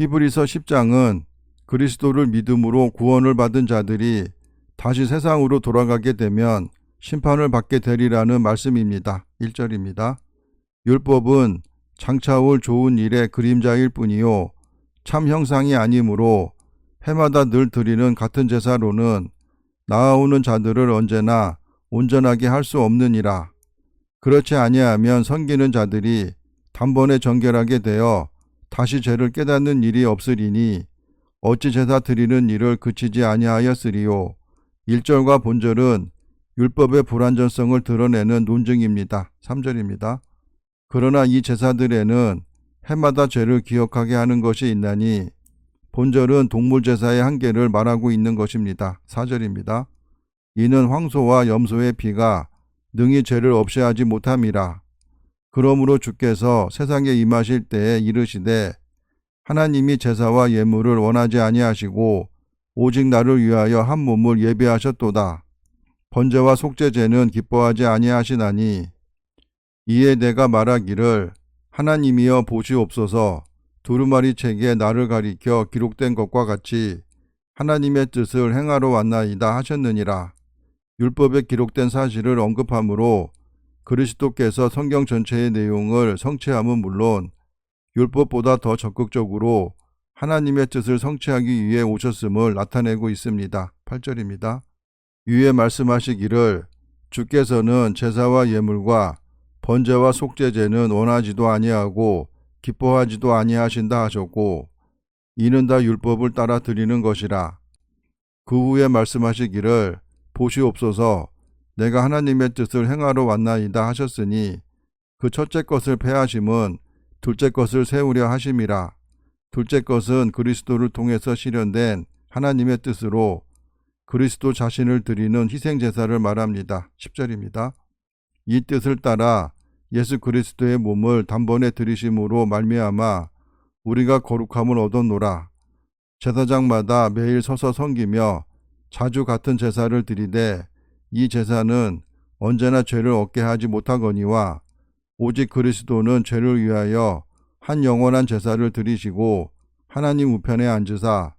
히브리서 10장은 그리스도를 믿음으로 구원을 받은 자들이 다시 세상으로 돌아가게 되면 심판을 받게 되리라는 말씀입니다. 1절입니다. 율법은 장차 올 좋은 일의 그림자일 뿐이요. 참 형상이 아니므로 해마다 늘 드리는 같은 제사로는 나아오는 자들을 언제나 온전하게 할 수 없느니라. 그렇지 아니하면 섬기는 자들이 단번에 정결하게 되어 다시 죄를 깨닫는 일이 없으리니 어찌 제사 드리는 일을 그치지 아니하였으리요. 1절과 본절은 율법의 불완전성을 드러내는 논증입니다. 3절입니다. 그러나 이 제사들에는 해마다 죄를 기억하게 하는 것이 있나니 본절은 동물 제사의 한계를 말하고 있는 것입니다. 4절입니다. 이는 황소와 염소의 피가 능히 죄를 없이 하지 못함이라. 그러므로 주께서 세상에 임하실 때에 이르시되 하나님이 제사와 예물을 원하지 아니하시고 오직 나를 위하여 한 몸을 예배하셨도다. 번제와 속죄제는 기뻐하지 아니하시나니 이에 내가 말하기를 하나님이여 보시옵소서 두루마리 책에 나를 가리켜 기록된 것과 같이 하나님의 뜻을 행하러 왔나이다 하셨느니라. 율법에 기록된 사실을 언급함으로 그리스도께서 성경 전체의 내용을 성취함은 물론 율법보다 더 적극적으로 하나님의 뜻을 성취하기 위해 오셨음을 나타내고 있습니다. 8절입니다. 위에 말씀하시기를 주께서는 제사와 예물과 번제와 속죄제는 원하지도 아니하고 기뻐하지도 아니하신다 하셨고 이는 다 율법을 따라 드리는 것이라. 그 후에 말씀하시기를 보시옵소서 내가 하나님의 뜻을 행하러 왔나이다 하셨으니 그 첫째 것을 패하심은 둘째 것을 세우려 하심이라. 둘째 것은 그리스도를 통해서 실현된 하나님의 뜻으로 그리스도 자신을 드리는 희생 제사를 말합니다. 10절입니다. 이 뜻을 따라 예수 그리스도의 몸을 단번에 들이심으로 말미암아 우리가 거룩함을 얻었노라. 제사장마다 매일 서서 섬기며 자주 같은 제사를 드리되 이 제사는 언제나 죄를 얻게 하지 못하거니와 오직 그리스도는 죄를 위하여 한 영원한 제사를 드리시고 하나님 우편에 앉으사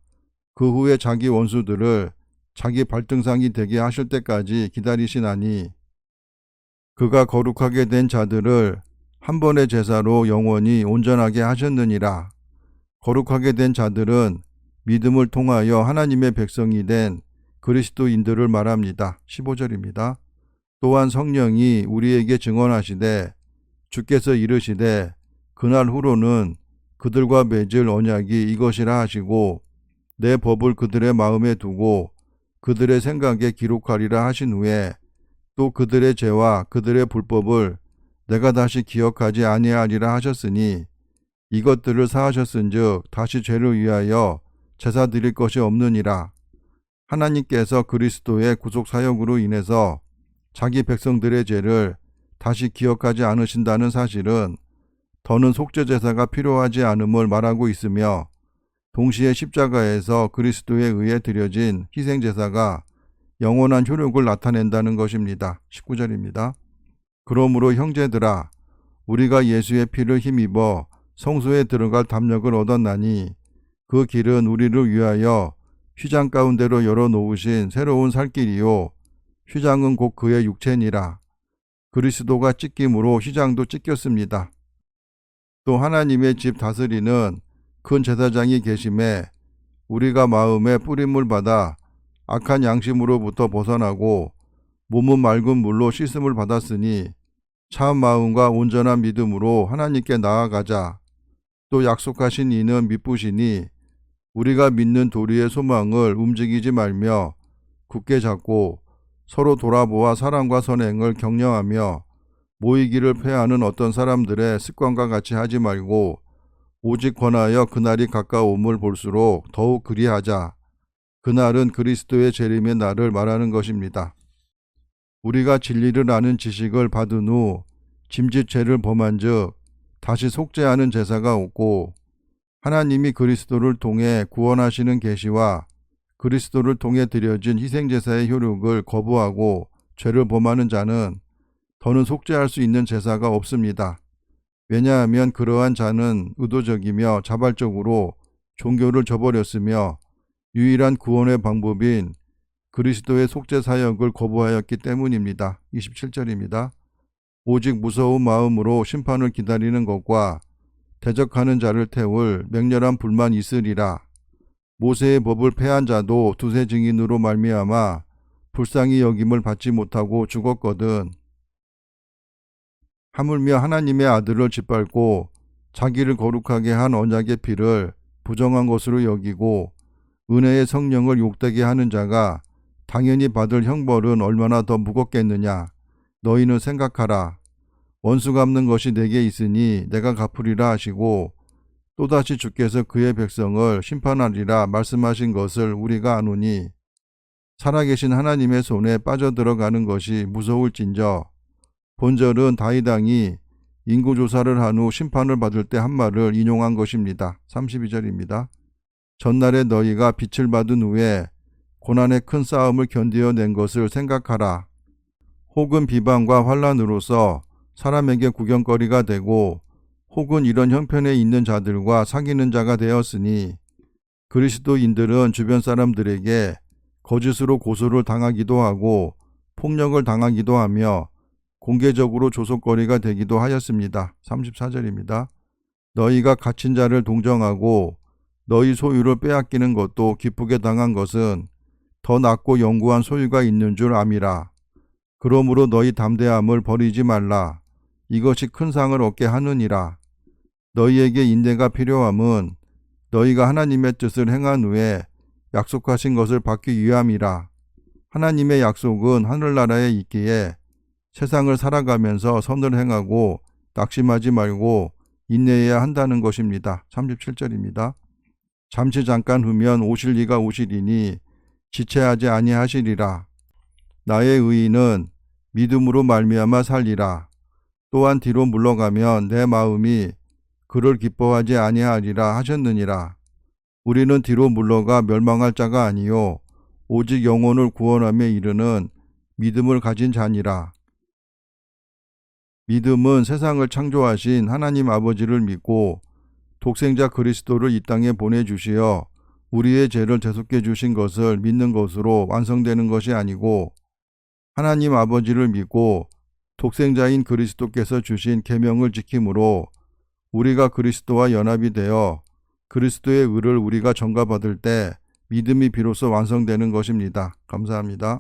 그 후에 자기 원수들을 자기 발등상이 되게 하실 때까지 기다리시나니 그가 거룩하게 된 자들을 한 번의 제사로 영원히 온전하게 하셨느니라. 거룩하게 된 자들은 믿음을 통하여 하나님의 백성이 된 그리스도인들을 말합니다. 15절입니다. 또한 성령이 우리에게 증언하시되 주께서 이르시되 그날 후로는 그들과 맺을 언약이 이것이라 하시고 내 법을 그들의 마음에 두고 그들의 생각에 기록하리라 하신 후에 또 그들의 죄와 그들의 불법을 내가 다시 기억하지 아니하리라 하셨으니 이것들을 사하셨은즉 다시 죄를 위하여 제사 드릴 것이 없느니라 하나님께서 그리스도의 구속 사역으로 인해서 자기 백성들의 죄를 다시 기억하지 않으신다는 사실은 더는 속죄 제사가 필요하지 않음을 말하고 있으며 동시에 십자가에서 그리스도에 의해 드려진 희생 제사가 영원한 효력을 나타낸다는 것입니다. 19절입니다. 그러므로 형제들아 우리가 예수의 피를 힘입어 성소에 들어갈 담력을 얻었나니 그 길은 우리를 위하여 휘장 가운데로 열어 놓으신 새로운 살길이요 휘장은 곧 그의 육체니라 그리스도가 찢김으로 휘장도 찢겼습니다. 또 하나님의 집 다스리는 큰 제사장이 계심에 우리가 마음에 뿌림을 받아 악한 양심으로부터 벗어나고 몸은 맑은 물로 씻음을 받았으니 참 마음과 온전한 믿음으로 하나님께 나아가자. 또 약속하신 이는 믿부시니 우리가 믿는 도리의 소망을 움직이지 말며 굳게 잡고 서로 돌아보아 사랑과 선행을 격려하며 모이기를 패하는 어떤 사람들의 습관과 같이 하지 말고 오직 권하여 그날이 가까움을 볼수록 더욱 그리하자. 그날은 그리스도의 재림의 날을 말하는 것입니다. 우리가 진리를 아는 지식을 받은 후 짐짓 죄를 범한 즉 다시 속죄하는 제사가 없고 하나님이 그리스도를 통해 구원하시는 계시와 그리스도를 통해 드려진 희생 제사의 효력을 거부하고 죄를 범하는 자는 더는 속죄할 수 있는 제사가 없습니다. 왜냐하면 그러한 자는 의도적이며 자발적으로 종교를 저버렸으며 유일한 구원의 방법인 그리스도의 속죄 사역을 거부하였기 때문입니다. 27절입니다. 오직 무서운 마음으로 심판을 기다리는 것과 대적하는 자를 태울 맹렬한 불만 있으리라. 모세의 법을 패한 자도 두세 증인으로 말미암아 불쌍히 여김을 받지 못하고 죽었거든. 하물며 하나님의 아들을 짓밟고 자기를 거룩하게 한 언약의 피를 부정한 것으로 여기고 은혜의 성령을 욕되게 하는 자가 당연히 받을 형벌은 얼마나 더 무겁겠느냐. 너희는 생각하라. 원수 갚는 것이 내게 있으니 내가 갚으리라 하시고 또다시 주께서 그의 백성을 심판하리라 말씀하신 것을 우리가 아노니 살아계신 하나님의 손에 빠져들어가는 것이 무서울진저 본절은 다이당이 인구 조사를 한 후 심판을 받을 때 한 말을 인용한 것입니다. 32절입니다. 전날에 너희가 빛을 받은 후에 고난의 큰 싸움을 견디어낸 것을 생각하라. 혹은 비방과 환란으로서 사람에게 구경거리가 되고 혹은 이런 형편에 있는 자들과 사귀는 자가 되었으니 그리스도인들은 주변 사람들에게 거짓으로 고소를 당하기도 하고 폭력을 당하기도 하며 공개적으로 조속거리가 되기도 하였습니다. 34절입니다. 너희가 갇힌 자를 동정하고 너희 소유를 빼앗기는 것도 기쁘게 당한 것은 더 낫고 영구한 소유가 있는 줄 암이라. 그러므로 너희 담대함을 버리지 말라. 이것이 큰 상을 얻게 하느니라. 너희에게 인내가 필요함은 너희가 하나님의 뜻을 행한 후에 약속하신 것을 받기 위함이라. 하나님의 약속은 하늘나라에 있기에 세상을 살아가면서 선을 행하고 낙심하지 말고 인내해야 한다는 것입니다. 37절입니다. 잠시 잠깐 후면 오실 이가 오시리니 지체하지 아니하시리라. 나의 의인은 믿음으로 말미암아 살리라. 또한 뒤로 물러가면 내 마음이 그를 기뻐하지 아니하리라 하셨느니라. 우리는 뒤로 물러가 멸망할 자가 아니요 오직 영혼을 구원함에 이르는 믿음을 가진 자니라. 믿음은 세상을 창조하신 하나님 아버지를 믿고 독생자 그리스도를 이 땅에 보내주시어 우리의 죄를 대속해 주신 것을 믿는 것으로 완성되는 것이 아니고 하나님 아버지를 믿고 독생자인 그리스도께서 주신 계명을 지킴으로 우리가 그리스도와 연합이 되어 그리스도의 의를 우리가 전가받을 때 믿음이 비로소 완성되는 것입니다. 감사합니다.